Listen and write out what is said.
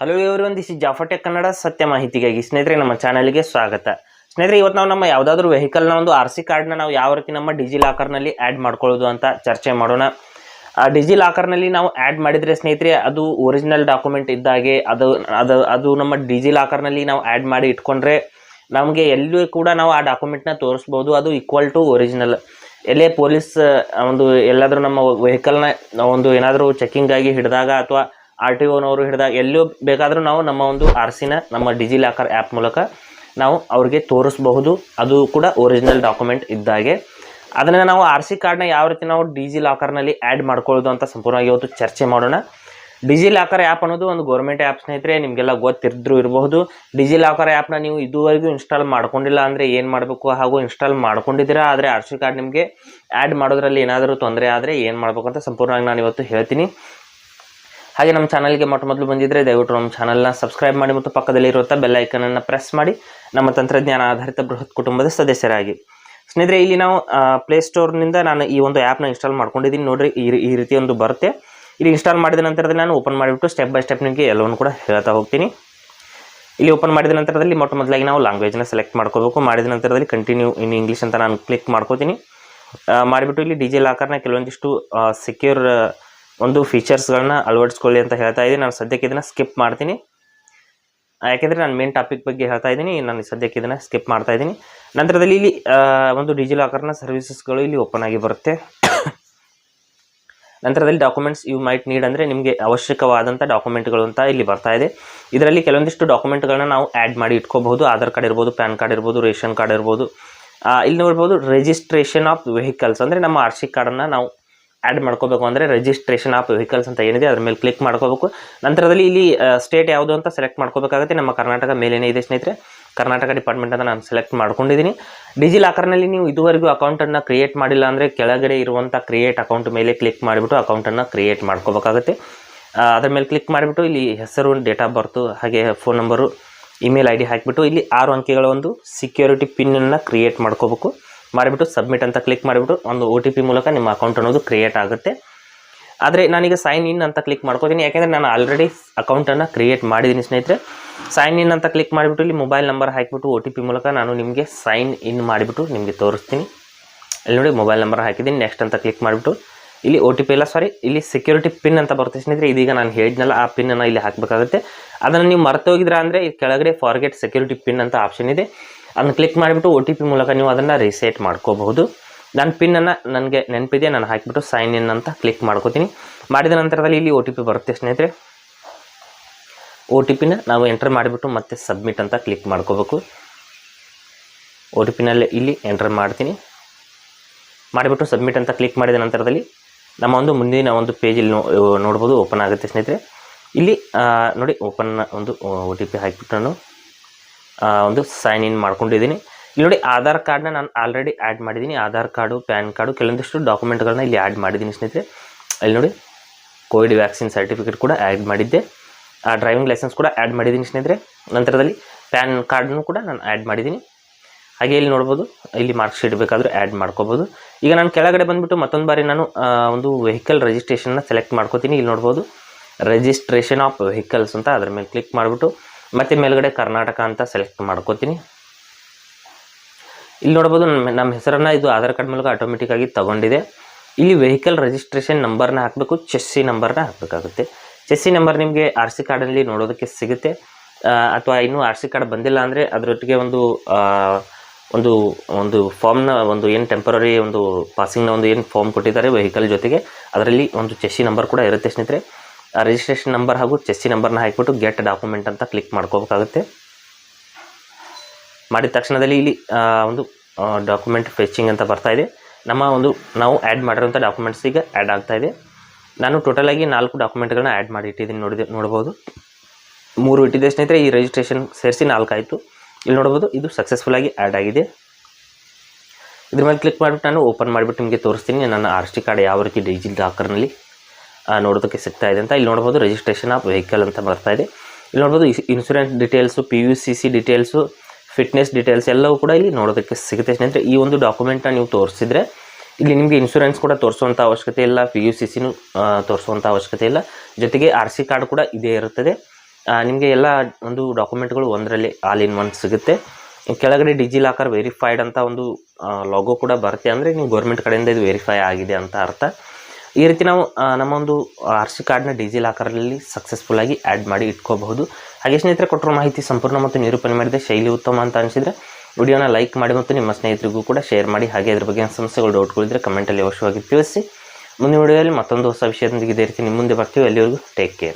Hello ಇವರು this ಜಾಫಟೆ Kannada ಸತ್ಯ ಮಾಹಿತಿಗಾಗಿ ಸ್ನೇಹಿತರೆ, ನಮ್ಮ ಚಾನಲ್ಗೆ ಸ್ವಾಗತ. ಸ್ನೇಹಿತರೆ, ಇವತ್ತು ನಾವು ನಮ್ಮ ಯಾವುದಾದ್ರೂ ವೆಹಿಕಲ್ನ ಒಂದು ಆರ್ ಸಿ ಕಾರ್ಡ್ನ ನಾವು ಯಾವ ರೀತಿ ನಮ್ಮ ಡಿಜಿ ಲಾಕರ್ನಲ್ಲಿ ಆ್ಯಡ್ ಮಾಡ್ಕೊಳ್ಳೋದು ಅಂತ ಚರ್ಚೆ ಮಾಡೋಣ. ಆ ಡಿಜಿ ಲಾಕರ್ನಲ್ಲಿ ನಾವು ಆ್ಯಡ್ ಮಾಡಿದರೆ ಸ್ನೇಹಿತರೆ, ಅದು ಒರಿಜಿನಲ್ ಡಾಕ್ಯುಮೆಂಟ್ ಇದ್ದಾಗೆ ಅದು ಅದು ಅದು ನಮ್ಮ ಡಿಜಿ ಲಾಕರ್ನಲ್ಲಿ ನಾವು ಆ್ಯಡ್ ಮಾಡಿ ಇಟ್ಕೊಂಡ್ರೆ ನಮಗೆ ಎಲ್ಲೂ ಕೂಡ ನಾವು ಆ ಡಾಕ್ಯುಮೆಂಟ್ನ ತೋರಿಸ್ಬೋದು, ಅದು ಈಕ್ವಲ್ ಟು ಒರಿಜಿನಲ್ ಎಲ್ಲೇ ಪೊಲೀಸ್ ಒಂದು ಎಲ್ಲಾದರೂ ನಮ್ಮ ವೆಹಿಕಲ್ನ ಒಂದು ಏನಾದರೂ ಚೆಕ್ಕಿಂಗಾಗಿ ಹಿಡಿದಾಗ ಅಥವಾ ಆರ್ ಟಿ ಒನವರು ಹಿಡಿದಾಗ ಎಲ್ಲೂ ಬೇಕಾದರೂ ನಾವು ನಮ್ಮ ಒಂದು ಆರ್ ಸಿನ ನಮ್ಮ ಡಿಜಿ ಲಾಕರ್ ಆ್ಯಪ್ ಮೂಲಕ ನಾವು ಅವ್ರಿಗೆ ತೋರಿಸಬಹುದು. ಅದು ಕೂಡ ಒರಿಜಿನಲ್ ಡಾಕ್ಯುಮೆಂಟ್ ಇದ್ದಾಗೆ. ಅದನ್ನು ನಾವು ಆರ್ ಸಿ ಕಾರ್ಡ್ನ ಯಾವ ರೀತಿ ನಾವು ಡಿಜಿ ಲಾಕರ್ನಲ್ಲಿ ಆ್ಯಡ್ ಮಾಡ್ಕೊಳ್ಳೋದು ಅಂತ ಸಂಪೂರ್ಣವಾಗಿ ಇವತ್ತು ಚರ್ಚೆ ಮಾಡೋಣ. ಡಿಜಿ ಲಾಕರ್ ಆ್ಯಪ್ ಅನ್ನೋದು ಒಂದು ಗೌರ್ಮೆಂಟ್ ಆ್ಯಪ್ ಸ್ನೇಹಿತರೆ, ನಿಮಗೆಲ್ಲ ಗೊತ್ತಿದ್ದರೂ ಇರಬಹುದು. ಡಿಜಿ ಲಾಕರ್ ಆ್ಯಪ್ನ ನೀವು ಇದುವರೆಗೂ ಇನ್ಸ್ಟಾಲ್ ಮಾಡ್ಕೊಂಡಿಲ್ಲ ಅಂದರೆ ಏನು ಮಾಡಬೇಕು? ಹಾಗೂ ಇನ್ಸ್ಟಾಲ್ ಮಾಡ್ಕೊಂಡಿದ್ದೀರಾ ಆದರೆ ಆರ್ ಸಿ ಕಾರ್ಡ್ ನಿಮಗೆ ಆ್ಯಡ್ ಮಾಡೋದ್ರಲ್ಲಿ ಏನಾದರೂ ತೊಂದರೆ ಆದರೆ ಏನು ಮಾಡಬೇಕು ಅಂತ ಸಂಪೂರ್ಣವಾಗಿ ನಾನು ಇವತ್ತು ಹೇಳ್ತೀನಿ. ಹಾಗೆ ನಮ್ಮ ಚಾನಲ್ಗೆ ಮೊಟ್ಟ ಮೊದಲು ಬಂದಿದ್ದರೆ ದಯವಿಟ್ಟು ನಮ್ಮ ಚಾನಲ್ನ ಸಬ್ಸ್ಕ್ರೈಬ್ ಮಾಡಿ ಮತ್ತು ಪಕ್ಕದಲ್ಲಿರುವಂಥ ಬೆಲ್ ಐಕನನ್ನು ಪ್ರೆಸ್ ಮಾಡಿ. ನಮ್ಮ ತಂತ್ರಜ್ಞಾನ ಆಧಾರಿತ ಬೃಹತ್ ಕುಟುಂಬದ ಸದಸ್ಯರಾಗಿ. ಸ್ನೇಹಿತರೆ, ಇಲ್ಲಿ ನಾವು ಪ್ಲೇಸ್ಟೋರ್ನಿಂದ ನಾನು ಈ ಒಂದು ಆ್ಯಪ್ನ ಇನ್ಸ್ಟಾಲ್ ಮಾಡ್ಕೊಂಡಿದ್ದೀನಿ. ನೋಡಿರಿ, ಈ ಈ ರೀತಿ ಒಂದು ಬರುತ್ತೆ. ಇಲ್ಲಿ ಇನ್ಸ್ಟಾಲ್ ಮಾಡಿದ ನಂತರದಲ್ಲಿ ನಾನು ಓಪನ್ ಮಾಡಿಬಿಟ್ಟು ಸ್ಟೆಪ್ ಬೈ ಸ್ಟೆಪ್ ನಿಮಗೆ ಎಲ್ಲವನ್ನು ಕೂಡ ಹೇಳ್ತಾ ಹೋಗ್ತೀನಿ. ಇಲ್ಲಿ ಓಪನ್ ಮಾಡಿದ ನಂತರದಲ್ಲಿ ಮೊಟ್ಟ ಮೊದಲಾಗಿ ನಾವು ಲ್ಯಾಂಗ್ವೇಜ್ನ ಸೆಲೆಕ್ಟ್ ಮಾಡ್ಕೋಬೇಕು. ಮಾಡಿದ ನಂತರದಲ್ಲಿ ಕಂಟಿನ್ಯೂ ಇನ್ ಇಂಗ್ಲೀಷ್ ಅಂತ ನಾನು ಕ್ಲಿಕ್ ಮಾಡ್ಕೋತೀನಿ. ಮಾಡಿಬಿಟ್ಟು ಇಲ್ಲಿ ಡಿಜಿ ಲಾಕರ್ನ ಕೆಲವೊಂದಿಷ್ಟು ಸೆಕ್ಯೂರ್ ಒಂದು ಫೀಚರ್ಸ್ಗಳನ್ನ ಅಳವಡಿಸ್ಕೊಳ್ಳಿ ಅಂತ ಹೇಳ್ತಾ ಇದ್ದೀನಿ. ನಾನು ಸದ್ಯಕ್ಕೆ ಇದನ್ನು ಸ್ಕಿಪ್ ಮಾಡ್ತೀನಿ. ಯಾಕೆಂದರೆ ನಾನು ಮೇನ್ ಟಾಪಿಕ್ ಬಗ್ಗೆ ಹೇಳ್ತಾ ಇದ್ದೀನಿ. ನಾನು ಸದ್ಯಕ್ಕೆ ಇದನ್ನು ಸ್ಕಿಪ್ ಮಾಡ್ತಾ ಇದ್ದೀನಿ. ನಂತರದಲ್ಲಿ ಇಲ್ಲಿ ಒಂದು ಡಿಜಿ ಲಾಕರ್ನ ಸರ್ವಿಸಸ್ಗಳು ಇಲ್ಲಿ ಓಪನ್ ಆಗಿ ಬರುತ್ತೆ. ನಂತರದಲ್ಲಿ ಡಾಕ್ಯುಮೆಂಟ್ಸ್ ಯು ಮೈಟ್ ನೀಡ್ ಅಂದರೆ ನಿಮಗೆ ಅವಶ್ಯಕವಾದಂಥ ಡಾಕ್ಯುಮೆಂಟ್ಗಳು ಅಂತ ಇಲ್ಲಿ ಬರ್ತಾ ಇದೆ. ಇದರಲ್ಲಿ ಕೆಲವೊಂದಿಷ್ಟು ಡಾಕ್ಯುಮೆಂಟ್ಗಳನ್ನ ನಾವು ಆ್ಯಡ್ ಮಾಡಿ ಇಟ್ಕೋಬಹುದು. ಆಧಾರ್ ಕಾರ್ಡ್ ಇರ್ಬೋದು, ಪ್ಯಾನ್ ಕಾರ್ಡ್ ಇರ್ಬೋದು, ರೇಷನ್ ಕಾರ್ಡ್ ಇರ್ಬೋದು. ಇಲ್ಲಿ ನೋಡ್ಬೋದು ರಿಜಿಸ್ಟ್ರೇಷನ್ ಆಫ್ ವೆಹಿಕಲ್ಸ್ ಅಂದರೆ ನಮ್ಮ ಆರ್ ಸಿ ಕಾರ್ಡನ್ನು ನಾವು ಆ್ಯಡ್ ಮಾಡ್ಕೋಬೇಕು ಅಂದರೆ ರಿಜಿಸ್ಟ್ರೇಷನ್ ಆಫ್ ವೆಹಿಕಲ್ಸ್ ಅಂತ ಏನಿದೆ, ಅದ್ರ ಮೇಲೆ ಕ್ಲಿಕ್ ಮಾಡ್ಕೋಬೇಕು. ನಂತರದಲ್ಲಿ ಇಲ್ಲಿ ಸ್ಟೇಟ್ ಯಾವುದು ಅಂತ ಸೆಲೆಕ್ಟ್ ಮಾಡ್ಕೋಬೇಕಾಗುತ್ತೆ. ನಮ್ಮ ಕರ್ನಾಟಕ ಮೇಲೇನೇ ಇದೆ ಸ್ನೇಹಿತರೆ. ಕರ್ನಾಟಕ ಡಿಪಾರ್ಟ್ಮೆಂಟ್ ಅಂತ ನಾನು ಸೆಲೆಕ್ಟ್ ಮಾಡ್ಕೊಂಡಿದ್ದೀನಿ ಡಿಜಿ ಲಾಕರ್ನಲ್ಲಿ ನೀವು ಇದುವರೆಗೂ ಅಕೌಂಟನ್ನು ಕ್ರಿಯೇಟ್ ಮಾಡಿಲ್ಲ ಅಂದರೆ ಕೆಳಗಡೆ ಇರುವಂಥ ಕ್ರಿಯೇಟ್ ಅಕೌಂಟ್ ಮೇಲೆ ಕ್ಲಿಕ್ ಮಾಡಿಬಿಟ್ಟು ಅಕೌಂಟನ್ನು ಕ್ರಿಯೇಟ್ ಮಾಡ್ಕೋಬೇಕಾಗುತ್ತೆ. ಅದ್ರ ಮೇಲೆ ಕ್ಲಿಕ್ ಮಾಡಿಬಿಟ್ಟು ಇಲ್ಲಿ ಹೆಸರು ಡೇಟ್ ಆಫ್ ಬರ್ತು ಹಾಗೆ phone number email I D ಹಾಕಿಬಿಟ್ಟು ಇಲ್ಲಿ ಆರು ಅಂಕೆಗಳ ಒಂದು ಸೆಕ್ಯೂರಿಟಿ ಪಿನ್ನನ್ನು ಕ್ರಿಯೇಟ್ ಮಾಡ್ಕೋಬೇಕು. ಮಾಡಿಬಿಟ್ಟು ಸಬ್ಮಿಟ್ ಅಂತ ಕ್ಲಿಕ್ ಮಾಡಿಬಿಟ್ಟು ಒಂದು ಒ ಟಿ ಪಿ ಮೂಲಕ ನಿಮ್ಮ ಅಕೌಂಟ್ ಅನ್ನೋದು ಕ್ರಿಯೇಟ್ ಆಗುತ್ತೆ. ಆದರೆ ನಾನೀಗ ಸೈನ್ ಇನ್ ಅಂತ ಕ್ಲಿಕ್ ಮಾಡ್ಕೋತೀನಿ. ಯಾಕೆಂದರೆ ನಾನು ಆಲ್ರೆಡಿ ಅಕೌಂಟನ್ನು ಕ್ರಿಯೇಟ್ ಮಾಡಿದ್ದೀನಿ ಸ್ನೇಹಿತರೆ. ಸೈನ್ ಇನ್ ಅಂತ ಕ್ಲಿಕ್ ಮಾಡಿಬಿಟ್ಟು ಇಲ್ಲಿ ಮೊಬೈಲ್ ನಂಬರ್ ಹಾಕಿಬಿಟ್ಟು ಒ ಮೂಲಕ ನಾನು ನಿಮಗೆ ಸೈನ್ ಇನ್ ಮಾಡಿಬಿಟ್ಟು ನಿಮಗೆ ತೋರಿಸ್ತೀನಿ. ಇಲ್ಲಿ ನೋಡಿ ಮೊಬೈಲ್ ನಂಬರ್ ಹಾಕಿದ್ದೀನಿ. ನೆಕ್ಸ್ಟ್ ಅಂತ ಕ್ಲಿಕ್ ಮಾಡಿಬಿಟ್ಟು ಇಲ್ಲಿ ಒ ಟಿ ಇಲ್ಲ ಸಾರಿ ಇಲ್ಲಿ ಸೆಕ್ಯೂರಿಟಿ ಪಿನ್ ಅಂತ ಬರುತ್ತೆ ಸ್ನೇಹಿತರೆ. ಇದೀಗ ನಾನು ಹೇಳಿದ್ನಲ್ಲ, ಆ ಪಿನ್ನನ್ನು ಇಲ್ಲಿ ಹಾಕಬೇಕಾಗುತ್ತೆ. ಅದನ್ನು ನೀವು ಮರೆತೋಗಿದ್ರೆ ಅಂದರೆ ಈ ಕೆಳಗಡೆ ಫಾರ್ಗೆಟ್ ಸೆಕ್ಯೂರಿಟಿ ಪಿನ್ ಅಂತ ಆಪ್ಷನ್ ಇದೆ. ಅದನ್ನು ಕ್ಲಿಕ್ ಮಾಡಿಬಿಟ್ಟು ಒ ಟಿ ಪಿ ಮೂಲಕ ನೀವು ಅದನ್ನು ರಿಸೆಟ್ ಮಾಡ್ಕೋಬಹುದು. ನನ್ನ ಪಿನ್ನನ್ನು ನನಗೆ ನೆನಪಿದೆ, ನಾನು ಹಾಕಿಬಿಟ್ಟು ಸೈನ್ ಇನ್ ಅಂತ ಕ್ಲಿಕ್ ಮಾಡ್ಕೋತೀನಿ. ಮಾಡಿದ ನಂತರದಲ್ಲಿ ಇಲ್ಲಿ ಒ ಟಿ ಪಿ ಬರುತ್ತೆ ಸ್ನೇಹಿತರೆ. ಒ ಟಿ ಪಿನ ನಾವು ಎಂಟರ್ ಮಾಡಿಬಿಟ್ಟು ಮತ್ತೆ ಸಬ್ಮಿಟ್ ಅಂತ ಕ್ಲಿಕ್ ಮಾಡ್ಕೋಬೇಕು. ಒ ಟಿ ಪಿನಲ್ಲಿ ಇಲ್ಲಿ ಎಂಟರ್ ಮಾಡ್ತೀನಿ. ಮಾಡಿಬಿಟ್ಟು ಸಬ್ಮಿಟ್ ಅಂತ ಕ್ಲಿಕ್ ಮಾಡಿದ ನಂತರದಲ್ಲಿ ನಮ್ಮ ಒಂದು ಮುಂದಿನ ಒಂದು ಪೇಜಲ್ಲಿ ನೋಡ್ಬೋದು ಓಪನ್ ಆಗುತ್ತೆ ಸ್ನೇಹಿತರೆ. ಇಲ್ಲಿ ನೋಡಿ ಓಪನ್ ಒಂದು ಒ ಟಿ ಪಿ ಹಾಕಿಬಿಟ್ಟು ನಾನು ಒಂದು ಸೈನ್ ಇನ್ ಮಾಡ್ಕೊಂಡಿದ್ದೀನಿ. ಇಲ್ಲಿ ನೋಡಿ ಆಧಾರ್ ಕಾರ್ಡ್ನ ನಾನು ಆಲ್ರೆಡಿ ಆ್ಯಡ್ ಮಾಡಿದ್ದೀನಿ. ಆಧಾರ್ ಕಾರ್ಡು ಪ್ಯಾನ್ ಕಾರ್ಡು ಕೆಲವೊಂದಿಷ್ಟು ಡಾಕ್ಯುಮೆಂಟ್ಗಳನ್ನ ಇಲ್ಲಿ ಆ್ಯಡ್ ಮಾಡಿದ್ದೀನಿ ಸ್ನೇಹಿತರೆ. ಇಲ್ಲಿ ನೋಡಿ ಕೋವಿಡ್ ವ್ಯಾಕ್ಸಿನ್ ಸರ್ಟಿಫಿಕೇಟ್ ಕೂಡ ಆ್ಯಡ್ ಮಾಡಿದ್ದೆ. ಆ ಡ್ರೈವಿಂಗ್ ಲೈಸೆನ್ಸ್ ಕೂಡ ಆ್ಯಡ್ ಮಾಡಿದ್ದೀನಿ ಸ್ನೇಹಿತರೆ. ನಂತರದಲ್ಲಿ ಪ್ಯಾನ್ ಕಾರ್ಡ್ನು ಕೂಡ ನಾನು ಆ್ಯಡ್ ಮಾಡಿದ್ದೀನಿ. ಹಾಗೆ ಇಲ್ಲಿ ನೋಡ್ಬೋದು, ಇಲ್ಲಿ ಮಾರ್ಕ್ಶೀಟ್ ಬೇಕಾದರೂ ಆ್ಯಡ್ ಮಾಡ್ಕೋಬೋದು. ಈಗ ನಾನು ಕೆಳಗಡೆ ಬಂದುಬಿಟ್ಟು ಮತ್ತೊಂದು ಬಾರಿ ನಾನು ಒಂದು ವೆಹಿಕಲ್ ರಿಜಿಸ್ಟ್ರೇಷನ್ನ ಸೆಲೆಕ್ಟ್ ಮಾಡ್ಕೋತೀನಿ. ಇಲ್ಲಿ ನೋಡ್ಬೋದು ರಿಜಿಸ್ಟ್ರೇಷನ್ ಆಫ್ ವೆಹಿಕಲ್ಸ್ ಅಂತ ಅದ್ರ ಮೇಲೆ ಕ್ಲಿಕ್ ಮಾಡಿಬಿಟ್ಟು ಮತ್ತೆ ಮೇಲ್ಗಡೆ ಕರ್ನಾಟಕ ಅಂತ ಸೆಲೆಕ್ಟ್ ಮಾಡ್ಕೋತೀನಿ. ಇಲ್ಲಿ ನೋಡ್ಬೋದು ನಮ್ಮ ಹೆಸರನ್ನು ಇದು ಆಧಾರ್ ಕಾರ್ಡ್ ಮೂಲಕ ಆಟೋಮೆಟಿಕ್ಕಾಗಿ ತಗೊಂಡಿದೆ. ಇಲ್ಲಿ ವೆಹಿಕಲ್ ರಿಜಿಸ್ಟ್ರೇಷನ್ ನಂಬರ್ನ ಹಾಕಬೇಕು ಚೆಸ್ಸಿ ನಂಬರ್ನ ಹಾಕಬೇಕಾಗುತ್ತೆ. ಚೆಸ್ಸಿ ನಂಬರ್ ನಿಮಗೆ ಆರ್ ಸಿ ಕಾರ್ಡಲ್ಲಿ ನೋಡೋದಕ್ಕೆ ಸಿಗುತ್ತೆ. ಅಥವಾ ಇನ್ನೂ ಆರ್ ಸಿ ಕಾರ್ಡ್ ಬಂದಿಲ್ಲ ಅಂದರೆ ಅದರೊಟ್ಟಿಗೆ ಒಂದು ಒಂದು ಒಂದು ಫಾರ್ಮ್ನ ಒಂದು ಏನು ಟೆಂಪರರಿ ಒಂದು ಪಾಸಿಂಗ್ನ ಒಂದು ಏನು ಫಾರ್ಮ್ ಕೊಟ್ಟಿದ್ದಾರೆ ವೆಹಿಕಲ್ ಜೊತೆಗೆ. ಅದರಲ್ಲಿ ಒಂದು ಚೆಸ್ಸಿ ನಂಬರ್ ಕೂಡ ಇರುತ್ತೆ ಸ್ನೇಹಿತರೆ. ರಿಜಿಸ್ಟ್ರೇಷನ್ ನಂಬರ್ ಹಾಗೂ ಚೆಸ್ಸಿ ನಂಬರ್ನ ಹಾಕಿಬಿಟ್ಟು ಗೆಟ್ ಡಾಕ್ಯುಮೆಂಟ್ ಅಂತ ಕ್ಲಿಕ್ ಮಾಡ್ಕೋಬೇಕಾಗುತ್ತೆ. ಮಾಡಿದ ತಕ್ಷಣದಲ್ಲಿ ಇಲ್ಲಿ ಒಂದು ಡಾಕ್ಯುಮೆಂಟ್ ಫೆಚಿಂಗ್ ಅಂತ ಬರ್ತಾ ಇದೆ. ನಮ್ಮ ಒಂದು, ನಾವು ಆ್ಯಡ್ ಮಾಡಿರೋಂಥ ಡಾಕ್ಯುಮೆಂಟ್ಸ್ ಈಗ ಆ್ಯಡ್ ಆಗ್ತಾ ಇದೆ. ನಾನು ಟೋಟಲಾಗಿ ನಾಲ್ಕು ಡಾಕ್ಯುಮೆಂಟ್ಗಳನ್ನ ಆ್ಯಡ್ ಮಾಡಿ ಇಟ್ಟಿದ್ದೀನಿ ನೋಡಿದೆ, ನೋಡ್ಬೋದು. ಮೂರು ಇಟ್ಟಿದ್ದೆ ಸ್ನೇಹಿತರೆ, ಈ ರಿಜಿಸ್ಟ್ರೇಷನ್ ಸೇರಿಸಿ ನಾಲ್ಕು ಆಯಿತು. ಇಲ್ಲಿ ನೋಡ್ಬೋದು, ಇದು ಸಕ್ಸಸ್ಫುಲ್ಲಾಗಿ ಆ್ಯಡ್ ಆಗಿದೆ. ಇದ್ರ ಮೇಲೆ ಕ್ಲಿಕ್ ಮಾಡಿಬಿಟ್ಟು ನಾನು ಓಪನ್ ಮಾಡಿಬಿಟ್ಟು ನಿಮಗೆ ತೋರಿಸ್ತೀನಿ. ನನ್ನ ಆರ್ ಕಾರ್ಡ್ ಯಾವ ರೀತಿ ಡಿಜಿ ಲಾಕರ್ನಲ್ಲಿ ನೋಡೋದಕ್ಕೆ ಸಿಗ್ತಾ ಇದೆ ಅಂತ. ಇಲ್ಲಿ ನೋಡ್ಬೋದು ರಿಜಿಸ್ಟ್ರೇಷನ್ ಆಫ್ ವೆಹಿಕಲ್ ಅಂತ ಬರ್ತಾ ಇದೆ. ಇಲ್ಲಿ ನೋಡ್ಬೋದು insurance details P U C C details fitness details ಎಲ್ಲವೂ ಕೂಡ ಇಲ್ಲಿ ನೋಡೋದಕ್ಕೆ ಸಿಗುತ್ತೆ. ಸ್ನೇಹಿತರೆ, ಈ ಒಂದು ಡಾಕ್ಯುಮೆಂಟನ್ನು ನೀವು ತೋರಿಸಿದ್ರೆ ಇಲ್ಲಿ ನಿಮಗೆ ಇನ್ಶೂರೆನ್ಸ್ ಕೂಡ ತೋರಿಸುವಂಥ ಅವಶ್ಯಕತೆ ಇಲ್ಲ ಪಿ ಯು ಸಿ ಸಿನೂ ತೋರಿಸುವಂಥ ಅವಶ್ಯಕತೆ ಇಲ್ಲ. ಜೊತೆಗೆ ಆರ್ ಸಿ ಕಾರ್ಡ್ ಕೂಡ ಇದೇ ಇರುತ್ತದೆ. ನಿಮಗೆ ಎಲ್ಲ ಒಂದು ಡಾಕ್ಯುಮೆಂಟ್ಗಳು ಒಂದರಲ್ಲಿ ಆಲ್ ಇನ್ ಒನ್ ಸಿಗುತ್ತೆ. ಕೆಳಗಡೆ ಡಿಜಿ ಲಾಕರ್ ವೆರಿಫೈಡ್ ಅಂತ ಒಂದು ಲಾಗೋ ಕೂಡ ಬರುತ್ತೆ. ಅಂದರೆ ನೀವು ಗೌರ್ಮೆಂಟ್ ಕಡೆಯಿಂದ ಇದು ವೆರಿಫೈ ಆಗಿದೆ ಅಂತ ಅರ್ಥ. ಈ ರೀತಿ ನಾವು ನಮ್ಮ ಒಂದು ಆರ್ ಸಿ ಕಾರ್ಡ್ನ ಡಿಜಿ ಲಾಕರಲ್ಲಿ ಸಕ್ಸಸ್ಫುಲ್ಲಾಗಿ ಆ್ಯಡ್ ಮಾಡಿ ಇಟ್ಕೋಬಹುದು. ಹಾಗೆ ಸ್ನೇಹಿತರೆ, ಕೊಟ್ಟಿರೋ ಮಾಹಿತಿ ಸಂಪೂರ್ಣ ಮತ್ತು ನಿರೂಪಣೆ ಮಾಡಿದೆ ಶೈಲಿ ಉತ್ತಮ ಅಂತ ಅನಿಸಿದರೆ ವಿಡಿಯೋನ ಲೈಕ್ ಮಾಡಿ ಮತ್ತು ನಿಮ್ಮ ಸ್ನೇಹಿತರಿಗೂ ಕೂಡ ಶೇರ್ ಮಾಡಿ. ಹಾಗೆ ಅದ್ರ ಬಗ್ಗೆ ಸಮಸ್ಯೆಗಳು ಡೌಟ್ಗಳಿದ್ರೆ ಕಮೆಂಟಲ್ಲಿ ಅವಶ್ಯವಾಗಿ ತಿಳಿಸಿ. ಮುಂದಿನ ವಿಡಿಯೋದಲ್ಲಿ ಮತ್ತೊಂದು ಹೊಸ ವಿಷಯದೊಂದಿಗೆ ಇದೇ ರೀತಿ ನಿಮ್ಮ ಮುಂದೆ ಬರ್ತೀವಿ. ಅಲ್ಲಿವರೆಗೂ ಟೇಕ್ ಕೇರ್